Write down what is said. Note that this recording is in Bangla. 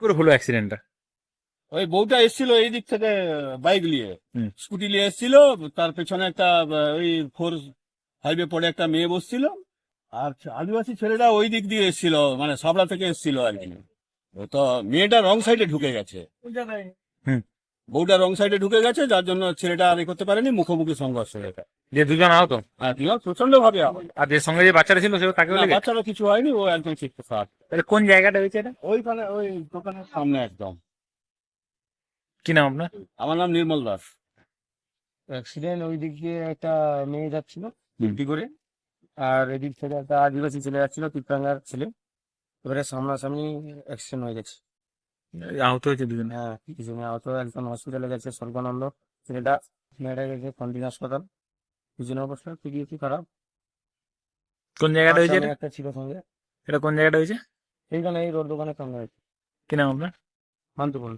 করে হলো অ্যাক্সিডেন্টটা ওই বউটা এসেছিল এই দিক থেকে বাইক নিয়ে। হুম। স্কুটি নিয়ে এসেছিল তার পেছনে একটা ওই ফোর হাইওয়ে পরে একটা মেয়ে বসছিল। আর আদিবাসী ছেলেটা ওই দিক দিয়ে এসেছিল মানে সাবলা থেকে এসেছিল আর কি। তো মেয়েটা রং সাইডে ঢুকে গেছে। বউটা রং সাইডে ঢুকে গেছে যার জন্য ছেলেটা আর এ করতে পারেনি মুখোমুখি সংঘর্ষ এটা যে দুজন আহত? আর প্রচণ্ড ভাবে আর যে সঙ্গে যে বাচ্চাটা ছিল সেও তাকেও লেগে বাচ্চারা কিছু হয়নি ও একদম ঠিক থাক তাহলে কোন জায়গাটা হয়েছে এটা? ওইখানে ওই দোকানের সামনে একদম। কি নাম আপনার? আমার নাম নির্মল দাস। অ্যাক্সিডেন্ট ওই দিক দিয়ে একটা মেয়ে যাচ্ছিল। ডিউটি করে আর এদিক থেকে একটা আদিবাসী ছেলে যাচ্ছিল তিপ্রাঙ্গার ছেলে। এবারে সামনাসামনি অ্যাক্সিডেন্ট হয়ে গেছে। আহত হয়েছে দুজন? হ্যাঁ কিছু মেয়ে আহত একজন হসপিটালে গেছে স্বর্গানন্দ। ছেলেটা মেয়েটা গেছে কন্টিনিউ হাসপাতাল। দুজনের অবস্থা খুবই একটু খারাপ। কোন জায়গাটা হয়েছে এটা? একটা ছিল সঙ্গে। এটা কোন জায়গাটা হয়েছে? এইখানে এই রোড দোকানের সামনে হয়েছে। কি নাম আপনার? মান্তু বলুন।